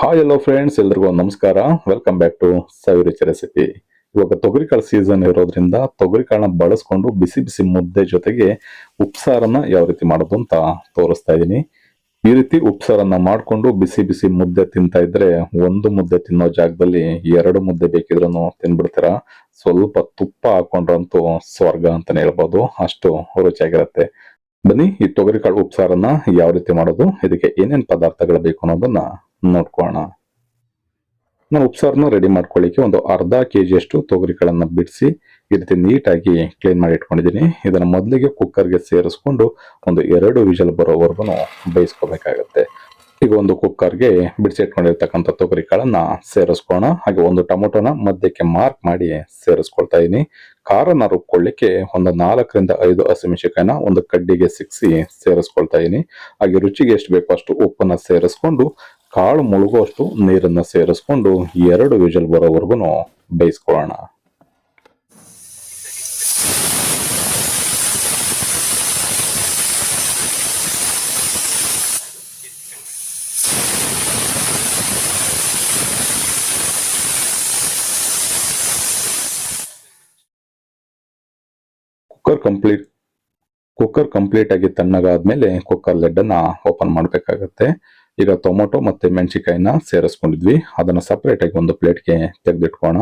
Hi ಎಲ್ಲೋ friends ಎಲ್ರಿಗೂ ನಮಸ್ಕಾರ. Welcome back to Saviruchi recipe ಇವಾಗ ತೊಗರಿಕಾಳು ಸೀಸನ್ ಇರೋದ್ರಿಂದ ತೊಗರಿಕಾಳನ್ನ ಬಳಸ್ಕೊಂಡು ಬಿಸಿ ಬಿಸಿ ಮುದ್ದೆ ಜೊತೆಗೆ ಉಪ್ಸಾರನ್ನ ಯಾವ ರೀತಿ ಮಾಡೋದು ಅಂತ ತೋರಿಸ್ತಾ ಇದ್ದೀನಿ ಈ ರೀತಿ ಉಪ್ಸಾರನ್ನ ಮಾಡಿಕೊಂಡು ಬಿಸಿ ಬಿಸಿ ಮುದ್ದೆ ತಿಂತಾ ಇದ್ರೆ ಒಂದು ಮುದ್ದೆ ತಿನ್ನೋ ಜಾಗದಲ್ಲಿ ಎರಡು ಮುದ್ದೆ ಬೇಕಿದ್ರೂ ತಿನ್ಬಿಡ್ತೀರಾ? ಸ್ವಲ್ಪ ತುಪ್ಪ ಹಾಕೊಂಡ್ರಂತೂ ಸ್ವರ್ಗ ಅಂತಾನೆ ಹೇಳ್ಬೋದು. ಅಷ್ಟು ರುಚಿಯಾಗಿರುತ್ತೆ. ಬನ್ನಿ, ಈ ತೊಗರಿಕಾಳು ಉಪ್ಸಾರನ್ನ ಯಾವ ರೀತಿ ಮಾಡೋದು, ಇದಕ್ಕೆ ಏನೇನು ಪದಾರ್ಥಗಳು ಬೇಕು ಅನ್ನೋದನ್ನ ನೋಡ್ಕೋಣ ನಾವು ಉಪ್ಸಾರನ್ನು ರೆಡಿ ಮಾಡ್ಕೊಳ್ಳಿಕ್ಕೆ ಒಂದು ಅರ್ಧ ಕೆ ಜಿಯಷ್ಟು ತೊಗರಿಗಳನ್ನ ಬಿಡಿಸಿ ಈ ರೀತಿ ನೀಟಾಗಿ ಕ್ಲೀನ್ ಮಾಡಿ ಇಟ್ಕೊಂಡಿದ್ದೀನಿ. ಇದನ್ನು ಮೊದಲಿಗೆ ಕುಕ್ಕರ್ಗೆ ಸೇರಿಸ್ಕೊಂಡು ಒಂದು ಎರಡು ವಿಜಲ್ ಬರೋವರೆಗೂ ಬೇಯಿಸ್ಕೋಬೇಕಾಗತ್ತೆ. ಈಗ ಒಂದು ಕುಕ್ಕರ್ಗೆ ಬಿಡಿಸಿ ಇಟ್ಕೊಂಡಿರ್ತಕ್ಕಂಥ ತೊಗರಿ ಕಾಳನ್ನ ಸೇರಿಸ್ಕೋಣ ಹಾಗೆ ಒಂದು ಟೊಮೊಟೊನ ಮಧ್ಯಕ್ಕೆ ಮಾರ್ಕ್ ಮಾಡಿ ಸೇರಿಸ್ಕೊಳ್ತಾ ಇದ್ದೀನಿ ಖಾರನ ರುಬ್ಕೊಳ್ಳಿಕ್ಕೆ ಒಂದು ನಾಲ್ಕರಿಂದ ಐದು ಹಸಿಮೆಣಸಿಕಾಯಿನ ಒಂದು ಕಡ್ಡಿಗೆ ಸಿಕ್ಸಿ ಸೇರಿಸ್ಕೊಳ್ತಾ ಇದೀನಿ. ಹಾಗೆ ರುಚಿಗೆ ಎಷ್ಟು ಬೇಕೋ ಅಷ್ಟು ಉಪ್ಪನ್ನು ಸೇರಿಸ್ಕೊಂಡು ಕಾಳು ಮುಳುಗುವಷ್ಟು ನೀರನ್ನು ಸೇರಿಸ್ಕೊಂಡು ಎರಡು ವಿಜಲ್ ಬರೋವರೆಗೂ ಬೇಯಿಸ್ಕೊಳ್ಳೋಣ. ಕುಕ್ಕರ್ ಕಂಪ್ಲೀಟ್ ಕುಕ್ಕರ್ ಕಂಪ್ಲೀಟ್ ಆಗಿ ತಣ್ಣಗಾದ್ಮೇಲೆ ಕುಕ್ಕರ್ ಲೆಡ್ ಅನ್ನ ಓಪನ್ ಮಾಡ್ಬೇಕಾಗತ್ತೆ. ಈಗ ಟೊಮೊಟೊ ಮತ್ತೆ ಮೆಣಸಿಕಾಯಿನ ಸೇರಿಸ್ಕೊಂಡಿದ್ವಿ. ಅದನ್ನ ಸಪ್ರೇಟಾಗಿ ಒಂದು ಪ್ಲೇಟ್ಗೆ ತೆಗೆದಿಟ್ಕೋಣ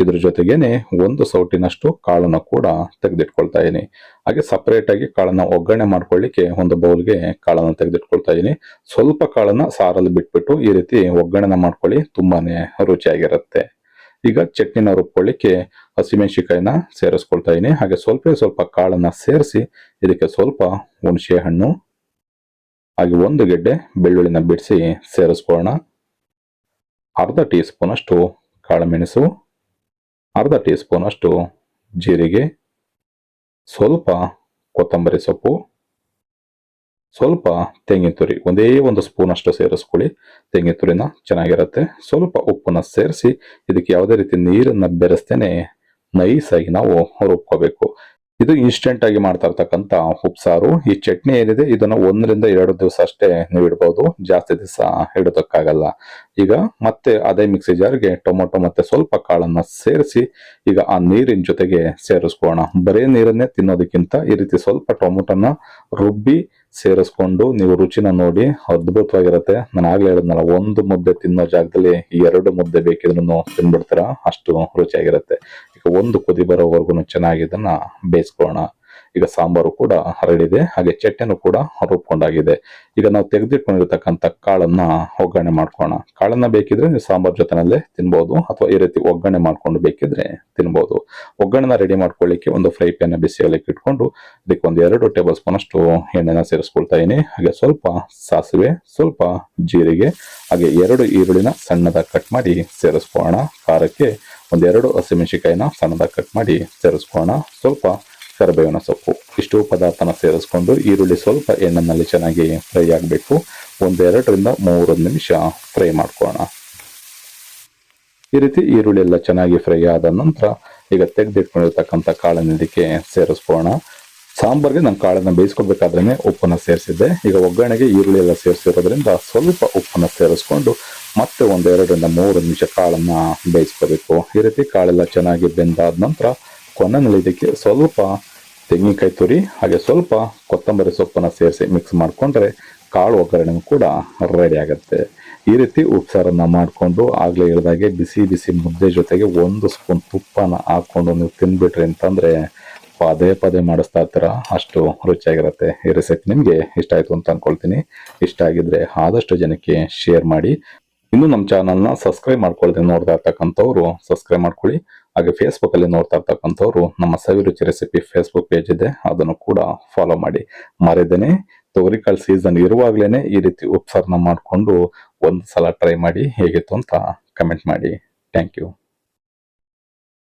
ಇದ್ರ ಜೊತೆಗೇನೆ ಒಂದು ಸೌಟಿನಷ್ಟು ಕಾಳನ್ನ ಕೂಡ ತೆಗೆದಿಟ್ಕೊಳ್ತಾ ಇದೀನಿ. ಹಾಗೆ ಸಪ್ರೇಟಾಗಿ ಕಾಳನ್ನ ಒಗ್ಗರಣೆ ಮಾಡ್ಕೊಳ್ಳಿಕ್ಕೆ ಒಂದು ಬೌಲ್ಗೆ ಕಾಳನ್ನ ತೆಗೆದಿಟ್ಕೊಳ್ತಾ ಇದೀನಿ. ಸ್ವಲ್ಪ ಕಾಳನ್ನ ಸಾರಲ್ಲಿ ಬಿಟ್ಬಿಟ್ಟು ಈ ರೀತಿ ಒಗ್ಗರಣೆ ಮಾಡ್ಕೊಳ್ಳಿ, ತುಂಬಾನೇ ರುಚಿಯಾಗಿರುತ್ತೆ. ಈಗ ಚಟ್ನಿನ ರುಬ್ಕೊಳ್ಳಿಕ್ಕೆ ಹಸಿಮೆಣಸಿಕಾಯಿನ ಸೇರಿಸ್ಕೊಳ್ತಾ ಇದೀನಿ. ಹಾಗೆ ಸ್ವಲ್ಪ ಸ್ವಲ್ಪ ಕಾಳನ್ನ ಸೇರಿಸಿ, ಇದಕ್ಕೆ ಸ್ವಲ್ಪ ಹುಣಸೆ ಹಣ್ಣು ಹಾಗೆ ಒಂದು ಗೆಡ್ಡೆ ಬೆಳ್ಳುಳ್ಳಿನ ಬಿಡಿಸಿ ಸೇರಿಸ್ಕೊಳ್ಳೋಣ. ಅರ್ಧ ಟೀ ಸ್ಪೂನ್ ಅಷ್ಟು ಕಾಳುಮೆಣಸು, ಅರ್ಧ ಟೀ ಸ್ಪೂನ್ ಅಷ್ಟು ಜೀರಿಗೆ, ಸ್ವಲ್ಪ ಕೊತ್ತಂಬರಿ ಸೊಪ್ಪು, ಸ್ವಲ್ಪ ತೆಂಗಿನ ತುರಿ, ಒಂದೇ ಒಂದು ಸ್ಪೂನ್ ಅಷ್ಟು ಸೇರಿಸ್ಕೊಳ್ಳಿ. ತೆಂಗಿನ ತುರಿನ ಚೆನ್ನಾಗಿರುತ್ತೆ. ಸ್ವಲ್ಪ ಉಪ್ಪನ್ನು ಸೇರಿಸಿ, ಇದಕ್ಕೆ ಯಾವುದೇ ರೀತಿ ನೀರನ್ನು ಬೆರೆಸ್ತೇನೆ, ನೈಸಾಗಿ ನಾವು ರುಬ್ಕೋಬೇಕು. ಇದು ಇನ್ಸ್ಟೆಂಟ್ ಆಗಿ ಮಾಡ್ತಾ ಇರ್ತಕ್ಕಂಥ ಉಪ್ಸಾರು ಈ ಚಟ್ನಿ ಏನಿದೆ, ಇದನ್ನ ಒಂದರಿಂದ ಎರಡು ದಿವಸ ಅಷ್ಟೇ ನೀವು ಇಡ್ಬೋದು. ಜಾಸ್ತಿ ದಿವಸ ಇಡೋದಕ್ಕಾಗಲ್ಲ ಈಗ ಮತ್ತೆ ಅದೇ ಮಿಕ್ಸಿ ಜಾರ್ಗೆ ಟೊಮೊಟೊ ಮತ್ತೆ ಸ್ವಲ್ಪ ಕಾಳನ್ನ ಸೇರಿಸಿ, ಈಗ ಆ ನೀರಿನ ಜೊತೆಗೆ ಸೇರಿಸ್ಕೋಣ ಬರೇ ನೀರನ್ನೇ ತಿನ್ನೋದಕ್ಕಿಂತ ಈ ರೀತಿ ಸ್ವಲ್ಪ ಟೊಮೊಟೊನ ರುಬ್ಬಿ ಸೇರಿಸ್ಕೊಂಡು ನೀವು ರುಚಿನ ನೋಡಿ, ಅದ್ಭುತವಾಗಿರುತ್ತೆ. ನಾನು ಆಗ್ಲೇ ಹೇಳಿದ್ನಲ್ಲ, ಒಂದು ಮುದ್ದೆ ತಿನ್ನೋ ಜಾಗದಲ್ಲಿ ಎರಡು ಮುದ್ದೆ ಬೇಕಿದ್ರು ತಿನ್ಬಿಡ್ತೀರಾ? ಅಷ್ಟು ರುಚಿಯಾಗಿರುತ್ತೆ. ಒಂದು ಕುದಿ ಬರೋವರೆಗೂ ಚೆನ್ನಾಗಿ ಇದನ್ನ ಬೇಯಿಸ್ಕೊಳ್ಳೋಣ. ಈಗ ಸಾಂಬಾರು ಕೂಡ ಹರಡಿದೆ, ಹಾಗೆ ಚಟ್ನಿನೂ ಕೂಡ ರುಬ್ಕೊಂಡಾಗಿದೆ ಈಗ ನಾವು ತೆಗೆದಿಟ್ಕೊಂಡಿರ್ತಕ್ಕಂಥ ಕಾಳನ್ನ ಒಗ್ಗರಣೆ ಮಾಡ್ಕೋಣ ಕಾಳನ್ನ ಬೇಕಿದ್ರೆ ನೀವು ಸಾಂಬಾರ್ ಜೊತೆನಲ್ಲೇ ತಿನ್ಬೋದು, ಅಥವಾ ಈ ರೀತಿ ಒಗ್ಗರಣೆ ಮಾಡ್ಕೊಂಡು ಬೇಕಿದ್ರೆ ತಿನ್ಬೋದು. ಒಗ್ಗರಣೆನ ರೆಡಿ ಮಾಡ್ಕೊಳ್ಳಿಕ್ಕೆ ಒಂದು ಫ್ರೈ ಪ್ಯಾನ್ ಬಿಸಿಯಲ್ಲಿಕ್ಕೆ ಇಟ್ಕೊಂಡು, ಅದಕ್ಕೆ ಒಂದು ಎರಡು ಟೇಬಲ್ ಸ್ಪೂನ್ ಅಷ್ಟು ಎಣ್ಣೆನ ಸೇರಿಸ್ಕೊಳ್ತಾ ಇದೀನಿ. ಹಾಗೆ ಸ್ವಲ್ಪ ಸಾಸಿವೆ, ಸ್ವಲ್ಪ ಜೀರಿಗೆ, ಹಾಗೆ ಎರಡು ಈರುಳ್ಳಿನ ಸಣ್ಣದಾಗಿ ಕಟ್ ಮಾಡಿ ಸೇರಿಸ್ಕೊಳ್ಳೋಣ. ಖಾರಕ್ಕೆ ಒಂದೆರಡು ಹಸಿಮೆಣಸಿಕಾಯಿನ ಸಣ್ಣದಾಗಿ ಕಟ್ ಮಾಡಿ ಸೇರಿಸ್ಕೋಣ ಸ್ವಲ್ಪ ಕರಿಬೇವಿನ ಸೊಪ್ಪು. ಇಷ್ಟು ಪದಾರ್ಥನ ಸೇರಿಸ್ಕೊಂಡು ಈರುಳ್ಳಿ ಸ್ವಲ್ಪ ಎಣ್ಣೆನಲ್ಲಿ ಚೆನ್ನಾಗಿ ಫ್ರೈ ಆಗಬೇಕು. ಒಂದೆರಡರಿಂದ ಮೂರು ನಿಮಿಷ ಫ್ರೈ ಮಾಡ್ಕೋಣ ಈ ರೀತಿ ಈರುಳ್ಳಿ ಎಲ್ಲ ಚೆನ್ನಾಗಿ ಫ್ರೈ ಆದ ನಂತರ ಈಗ ತೆಗೆದಿಟ್ಕೊಂಡಿರ್ತಕ್ಕಂಥ ಕಾಳನ್ನ ಇದಕ್ಕೆ ಸೇರಿಸ್ಕೊಳ್ಳೋಣ. ಸಾಂಬಾರ್ಗೆ ನಾನು ಕಾಳನ್ನು ಬೇಯಿಸ್ಕೊಳ್ಬೇಕಾದ್ರೆ ಉಪ್ಪನ್ನು ಸೇರಿಸಿದ್ದೆ. ಈಗ ಒಗ್ಗರಣೆಗೆ ಈರುಳ್ಳಿ ಎಲ್ಲ ಸೇರಿಸಿರೋದ್ರಿಂದ ಸ್ವಲ್ಪ ಉಪ್ಪನ್ನು ಸೇರಿಸ್ಕೊಂಡು ಮತ್ತೆ ಒಂದೆರಡರಿಂದ ಮೂರು ನಿಮಿಷ ಕಾಳನ್ನು ಬೇಯಿಸ್ಕೋಬೇಕು. ಈ ರೀತಿ ಕಾಳೆಲ್ಲ ಚೆನ್ನಾಗಿ ಬೆಂದಾದ ನಂತರ ಕೊನೆಯಲ್ಲಿ ಇದಕ್ಕೆ ಸ್ವಲ್ಪ ತೆಂಗಿನಕಾಯಿ ತುರಿ, ಹಾಗೆ ಸ್ವಲ್ಪ ಕೊತ್ತಂಬರಿ ಸೊಪ್ಪನ್ನು ಸೇರಿಸಿ ಮಿಕ್ಸ್ ಮಾಡಿಕೊಂಡ್ರೆ ಕಾಳು ಒಗ್ಗರಣೆ ಕೂಡ ರೆಡಿ ಆಗುತ್ತೆ. ಈ ರೀತಿ ಉಪ್ಸಾರನ್ನು ಮಾಡಿಕೊಂಡು ಆಗಲೇ ಹೇಳಿದಾಗೆ ಬಿಸಿ ಬಿಸಿ ಮುದ್ದೆ ಜೊತೆಗೆ ಒಂದು ಸ್ಪೂನ್ ತುಪ್ಪನ ಹಾಕ್ಕೊಂಡು ನೀವು ತಿನ್ಬಿಟ್ರಿ ಅಂತಂದರೆ ಪದೇ ಪದೇ ಮಾಡಿಸ್ತಾ ಇರ್ತೀರ, ಅಷ್ಟು ರುಚಿಯಾಗಿರುತ್ತೆ. ಈ ರೆಸಿಪಿ ನಿಮಗೆ ಇಷ್ಟ ಆಯಿತು ಅಂತ ಅಂದ್ಕೊಳ್ತೀನಿ ಇಷ್ಟ ಆಗಿದ್ರೆ ಆದಷ್ಟು ಜನಕ್ಕೆ ಶೇರ್ ಮಾಡಿ. ಇನ್ನು ನಮ್ಮ ಚಾನಲ್ನ ಸಬ್ಸ್ಕ್ರೈಬ್ ಮಾಡ್ಕೊಳ್ತೀನಿ ನೋಡ್ತಾ ಇರ್ತಕ್ಕಂಥವ್ರು ಸಬ್ಸ್ಕ್ರೈಬ್ ಮಾಡ್ಕೊಳ್ಳಿ. ಹಾಗೆ ಫೇಸ್ಬುಕ್ ಅಲ್ಲಿ ನೋಡ್ತಾ ಇರ್ತಕ್ಕಂಥವ್ರು, ನಮ್ಮ ಸವಿರುಚಿ ರೆಸಿಪಿ ಫೇಸ್ಬುಕ್ ಪೇಜ್ ಇದೆ, ಅದನ್ನು ಕೂಡ ಫಾಲೋ ಮಾಡಿ. ಮರೆದೇನೆ ತೊಗರಿಕಾಳು ಸೀಸನ್ ಇರುವಾಗ್ಲೇನೆ ಈ ರೀತಿ ಉಪ್ಸಾರನ ಮಾಡಿಕೊಂಡು ಒಂದು ಸಲ ಟ್ರೈ ಮಾಡಿ ಹೇಗಿತ್ತು ಅಂತ ಕಮೆಂಟ್ ಮಾಡಿ. Thank you